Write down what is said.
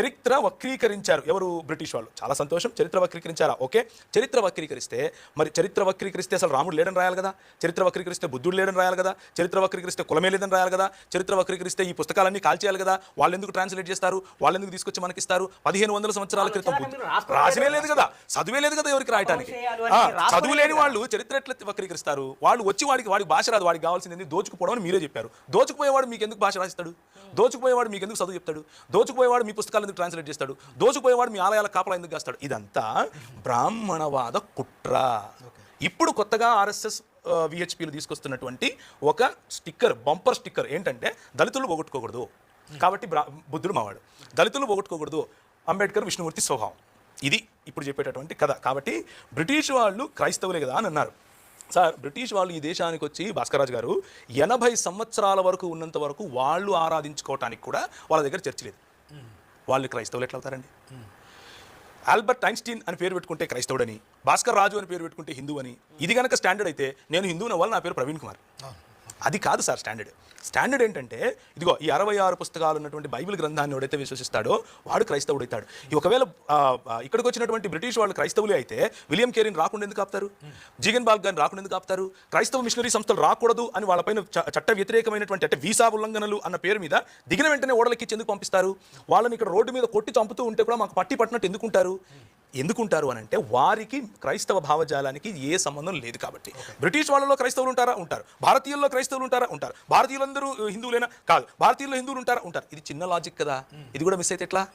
చరిత్ర వక్రీకరించారు. ఎవరు? బ్రిటిష్ వాళ్ళు. చాలా సంతోషం. చరిత్ర వక్రీకరించారా ఓకే. చరిత్ర వక్రీకరిస్తే మరి చరిత్ర వక్రీకరిస్తే అసలు రాముడు లేడని రాయాలి కదా? చరిత్ర వక్రీకరిస్తే బుద్ధుడు లేడని రాయాలి కదా? చరిత్ర వక్రీకరిస్తే కులమే లేదని రాయాలి కదా? చరిత్ర వక్రీకరిస్తే ఈ పుస్తకాలన్నీ కాల్చేయాలి కదా? వాళ్ళు ఎందుకు ట్రాన్స్లేట్ చేస్తారు? వాళ్ళు ఎందుకు తీసుకొచ్చి మనకి ఇస్తారు పదిహేను వందల సంవత్సరాల క్రితం రాసినే లేదు కదా. చదువే లేదు కదా ఎవరికి రాయటానికి? చదువు లేని. వాళ్ళు చరిత్ర ఎట్లా వక్రీకరిస్తారు? వాళ్ళు వచ్చి వాడికి వాడికి భాష రాదు. వాడికి కావాల్సింది? దోచుకుపోవడం అని మీరే చెప్పారు. దోచుకుపోయేవాడు మీకు ఎందుకు భాష రాస్తాడు దోచుకుపోయేవాడు మీకు ఎందుకు చదువు చెప్తాడు? దోచుకుపోయేవాడు మీ పుస్తకాలు ఎందుకు ట్రాన్స్లేట్ చేస్తాడు? దోచుకుపోయేవాడు మీ ఆలయాల కాపలా ఎందుకు కాస్తాడు? ఇదంతా బ్రాహ్మణవాద కుట్ర. ఇప్పుడు కొత్తగా ఆర్ఎస్ఎస్ విహెచ్పిలు తీసుకొస్తున్నటువంటి ఒక స్టిక్కర్ బంపర్ స్టిక్కర్ ఏంటంటే దళితులు పోగొట్టుకోకూడదు. కాబట్టి బ్రా బుద్ధుడు మావాడు. దళితులు పోగొట్టుకోకూడదు. అంబేద్కర్ విష్ణుమూర్తి స్వభావం. ఇది ఇప్పుడు చెప్పేటటువంటి కథ. కాబట్టి బ్రిటిష్ వాళ్ళు క్రైస్తవులే కదా అని అన్నారు. సార్ బ్రిటిష్ వాళ్ళు ఈ దేశానికి వచ్చి భాస్కరాజ్ గారు ఎనభై సంవత్సరాల వరకు ఉన్నంత వరకు వాళ్ళు ఆరాధించుకోవటానికి కూడా వాళ్ళ దగ్గర చర్చ లేదు. వాళ్ళు క్రైస్తవులు ఎట్లా అవుతారండి? ఆల్బర్ట్ ఐన్స్టీన్ అని పేరు పెట్టుకుంటే క్రైస్తవుడని భాస్కర్ రాజు అని పేరు పెట్టుకుంటే హిందూ అని ఇది కనుక స్టాండర్డ్ అయితే నేను హిందువున వల్ల నా పేరు ప్రవీణ్ కుమార్. అది కాదు సార్ స్టాండర్డ్. స్టాండర్డ్ ఏంటంటే ఇదిగో ఈ అరవై ఆరు పుస్తకాలు ఉన్నటువంటి బైబిల్ గ్రంథాన్ని ఎవడైతే విశ్వసిస్తాడో వాడు క్రైస్తవుడు అవుతాడు ఒకవేళ ఇక్కడికి వచ్చినటువంటి బ్రిటిష్ వాళ్ళు క్రైస్తవులే అయితే విలియం కేరీని రాకుండా ఎందుకు ఆపుతారు? జీగన్ బాల్ గారిని రాకుండా ఎందుకు ఆపుతారు? క్రైస్తవ మిషనరీ సంస్థలు రాకూడదు అని వాళ్ళపైన చట్ట వ్యతిరేకమైనటువంటి అంటే వీసా ఉల్లంఘనలు అన్న పేరు మీద దిగిన వెంటనే ఓడలెక్కించి ఎందుకు పంపిస్తారు? వాళ్ళని ఇక్కడ రోడ్డు మీద కొట్టి చంపుతూ ఉంటే కూడా మాకు పట్టి పట్టినట్టు ఎందుకుంటారు ఎందుకుంటారు అని అంటే వారికి క్రైస్తవ భావజాలానికి ఏ సంబంధం లేదు కాబట్టి. బ్రిటిష్ వాళ్ళలో క్రైస్తవులు ఉంటారా? ఉంటారు. భారతీయుల్లో క్రైస్తవులు ఉంటారా? ఉంటారు. భారతీయులందరూ హిందువులేనా కాదు. భారతీయుల్లో హిందువులు ఉంటారా? ఉంటారు. ఇది చిన్న లాజిక్ కదా. ఇది కూడా మిస్ అయితే ఎట్లా?